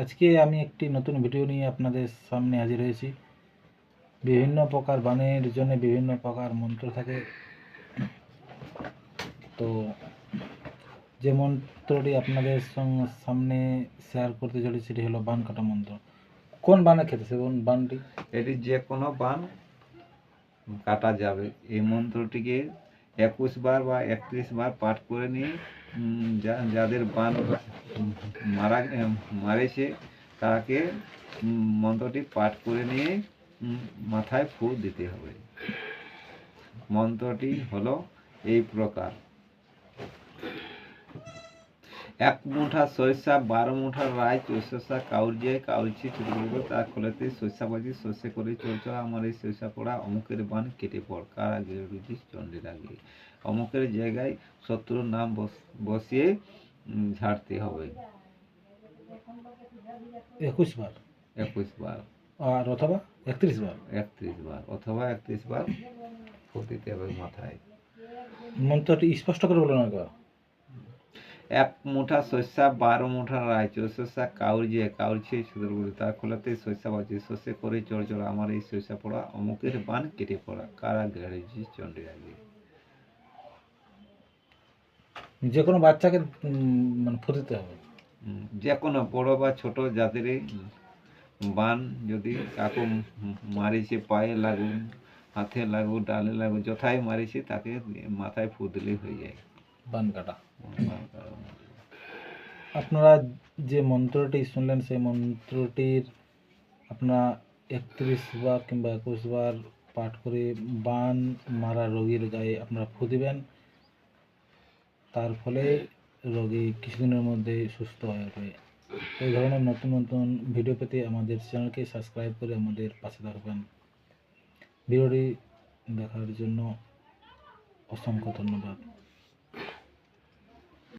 আজকে আমি একটি নতুন ভিডিও নিয়ে আপনাদের সামনে হাজির হয়েছি। বিভিন্ন প্রকার বানের জন্য বিভিন্ন প্রকার মন্ত্র থাকে। তো যে মন্ত্রটি আপনাদের সামনে শেয়ার করতে চলেছি, সেটি হলো বান কাটা মন্ত্র। কোন বানে খেতে সে কোন বানটি? এটি যে কোনো বান কাটা যাবে। এই মন্ত্রটিকে একুশ বার বা একত্রিশ বার পাঠ করে নিয়ে যাদের বান মারা, মারেছে, তাকে মন্ত্রটি পাঠ করে নিয়ে মাথায় ফু দিতে হবে। মন্ত্রটি হলো এই প্রকার। এক মুঠা সরিষা, বারো মুঠা রায় চৈশসা কাউরিয়ে কাউরিছি চুরিব তার খোলাতে সরিষা বাজি সর্ষে করে চলছ আমার এই সরিষা পড়া অমুকের বান কেটে পড়, কার আগে রুজি আগে। অমুকের জায়গায় শত্রুর নাম বস- বসিয়ে ঝাড়তে হবে। একুশ বার। একুশ বার। আর অথবা একত্রিশ বার। একত্রিশ বার অথবা একত্রিশ বার ফু দিতে হবে মাথায়। মন্ত্রটি স্পষ্ট করে বলুন একবার? এক মুঠা শস্যা বারো মুঠা রায় চৌশস্যা কাউরিয়ে কাউরিছে সুদরগুলি তার খোলাতে শস্যা বাজি শস্যে করে চড় চড় আমার এই শস্যা পড়া অমুকের বান কেটে পড়া। কারা গেড়েছি চণ্ডী আগে যে কোনো বাচ্চাকে মানে ফুটিতে হবে। যে কোনো বড় বা ছোট যাদেরই বান যদি কাকু মারিছে পায়ে লাগুন হাতে লাগু ডালে লাগু যথাই মারিছে তাকে মাথায় ফু দিলেই হয়ে যায়। বান কাটা। আপনারা যে মন্ত্রটি শুনলেন সেই মন্ত্রটির আপনারা একত্রিশ বার কিংবা একুশ বার পাঠ করে বান মারা রোগীর গায়ে আপনারা ফু দিবেন। তার ফলে রোগী কিছুদিনের মধ্যে সুস্থ হয়ে উঠবে এই ধরনের নতুন নতুন ভিডিও পেতে আমাদের চ্যানেলকে সাবস্ক্রাইব করে আমাদের পাশে থাকবেন। ভিডিওটি দেখার জন্য অসংখ্য ধন্যবাদ।